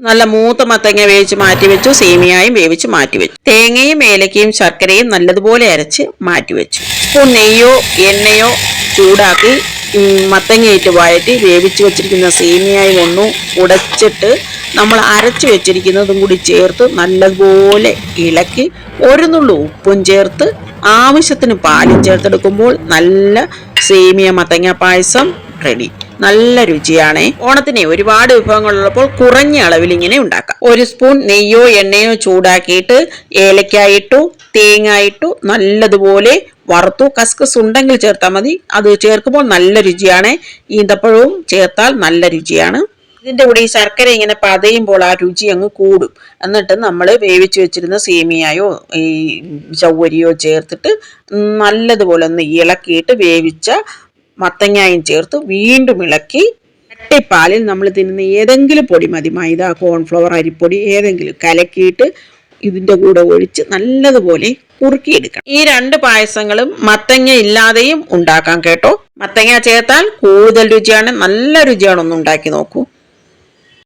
നല്ല മൂത്ത മത്തങ്ങ വേവിച്ച് മാറ്റി വെച്ചു സേമിയായും വേവിച്ച് മാറ്റി വെച്ചു തേങ്ങയും ഏലക്കയും ശർക്കരയും നല്ലതുപോലെ അരച്ച് മാറ്റി വെച്ചു സ്പൂൺ നെയ്യോ എണ്ണയോ ചൂടാക്കി മത്തങ്ങയിട്ട് വഴറ്റി വേവിച്ച് വെച്ചിരിക്കുന്ന സേമിയായും ഒന്നു ഉടച്ചിട്ട് നമ്മൾ അരച്ച് വെച്ചിരിക്കുന്നതും കൂടി ചേർത്ത് നല്ലതുപോലെ ഇളക്കി ഒരു നുള്ളു ഉപ്പും ചേർത്ത് ആവശ്യത്തിന് പാലും ചേർത്തെടുക്കുമ്പോൾ നല്ല സേമിയ മത്തങ്ങ പായസം റെഡി നല്ല രുചിയാണ്. ഓണത്തിന് ഒരുപാട് വിഭവങ്ങൾ ഉള്ളപ്പോൾ കുറഞ്ഞ അളവിൽ ഇങ്ങനെ ഉണ്ടാക്കാം. ഒരു സ്പൂൺ നെയ്യോ എണ്ണയോ ചൂടാക്കിയിട്ട് ഏലക്കായിട്ടു ഇട്ടു തേങ്ങ ഇട്ടു നല്ലതുപോലെ വറുത്തു. കസ്കസ് ഉണ്ടെങ്കിൽ ചേർത്താൽ മതി. അത് ചേർക്കുമ്പോൾ നല്ല രുചിയാണ്. ഈന്തപ്പഴവും ചേർത്താൽ നല്ല രുചിയാണ്. ഇതിന്റെ കൂടെ ഈ ശർക്കര ഇങ്ങനെ പതയുമ്പോൾ ആ രുചി അങ്ങ് കൂടും. എന്നിട്ട് നമ്മൾ വേവിച്ച് വെച്ചിരുന്ന സേമിയായോ ഈ ചവ്വരിയോ ചേർത്തിട്ട് നല്ലതുപോലെ ഒന്ന് ഇളക്കിയിട്ട് വേവിച്ച മത്തങ്ങായും ചേർത്ത് വീണ്ടും ഇളക്കി കട്ടിപ്പാലിൽ നമ്മൾ തിന്നുന്ന ഏതെങ്കിലും പൊടി മതി. മൈദ കോൺഫ്ലവർ അരിപ്പൊടി ഏതെങ്കിലും കലക്കിയിട്ട് ഇതിന്റെ കൂടെ ഒഴിച്ച് നല്ലതുപോലെ കുറുക്കിയെടുക്കണം. ഈ രണ്ട് പായസങ്ങളും മത്തങ്ങ ഇല്ലാതെയും ഉണ്ടാക്കാം കേട്ടോ. മത്തങ്ങ ചേർത്താൽ കൂടുതൽ രുചിയാണ്. നല്ല രുചിയാണ്. ഒന്ന് ഉണ്ടാക്കി നോക്കൂ.